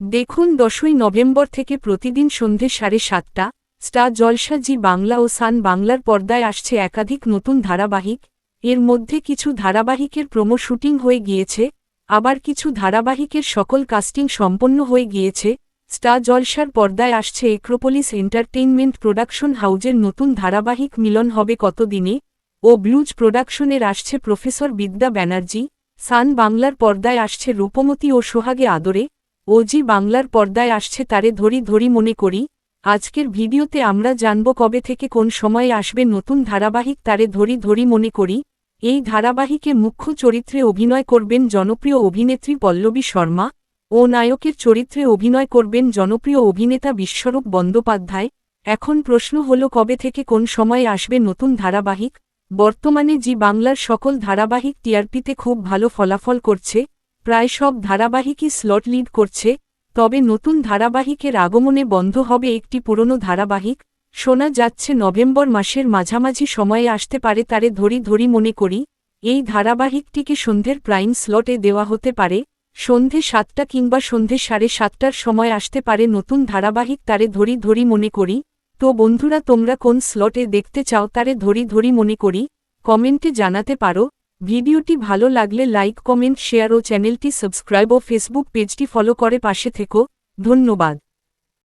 দেখুন দশই নভেম্বর থেকে প্রতিদিন সন্ধে সাড়ে সাতটা, স্টার জলসা জি বাংলা ও সান বাংলার পর্দায় আসছে একাধিক নতুন ধারাবাহিক। এর মধ্যে কিছু ধারাবাহিকের প্রোমো শুটিং হয়ে গিয়েছে, আবার কিছু ধারাবাহিকের সকল কাস্টিং সম্পন্ন হয়ে গিয়েছে। স্টার জলসার পর্দায় আসছে এক্রোপোলিস এন্টারটেইনমেন্ট প্রোডাকশন হাউজের নতুন ধারাবাহিক মিলন হবে কতদিনে ও ব্লুজ প্রোডাকশনের আসছে প্রফেসর বিদ্যা ব্যানার্জি। সান বাংলার পর্দায় আসছে রূপমতি ও সোহাগে আদরে ওজি বাংলার পর্দায় আসছে তারে ধরি ধরি মনে করি, আজকের ভিডিওতে আমরা জানব কবে থেকে কোন সময়ে আসবে নতুন ধারাবাহিক তারে ধরি ধরি মনে করি, এই ধারাবাহিকে মুখ্য চরিত্রে অভিনয় করবেন জনপ্রিয় অভিনেত্রী পল্লবী শর্মা ও নায়কের চরিত্রে অভিনয় করবেন জনপ্রিয় অভিনেতা বিশ্বরূপ বন্দ্যোপাধ্যায়, এখন প্রশ্ন হল কবে থেকে কোন সময়ে আসবে নতুন ধারাবাহিক, বর্তমানে জি বাংলার সকল ধারাবাহিক টিআরপিতে খুব ভালো ফলাফল করছে প্রায় সব ধারাবাহিকই স্লট লিড করছে, তবে নতুন ধারাবাহিকের আগমনে বন্ধ হবে একটি পুরনো ধারাবাহিক। শোনা যাচ্ছে নভেম্বর মাসের মাঝামাঝি সময়ে আসতে পারে তারে ধরি ধরি মনে করি। এই ধারাবাহিকটিকে সন্ধ্যের প্রাইম স্লটে দেওয়া হতে পারে। সন্ধে সাতটা কিংবা সন্ধে সাড়ে সাতটার সময় আসতে পারে নতুন ধারাবাহিক তারে ধরি ধরি মনে করি। তো বন্ধুরা, তোমরা কোন স্লটে দেখতে চাও তারে ধরি ধরি মনে করি। কমেন্টে জানাতে পারো। ভিডিওটি ভালো লাগলে লাইক, কমেন্ট, শেয়ার ও চ্যানেলটি সাবস্ক্রাইব ও ফেসবুক পেজটি ফলো করে পাশে থেকো। ধন্যবাদ।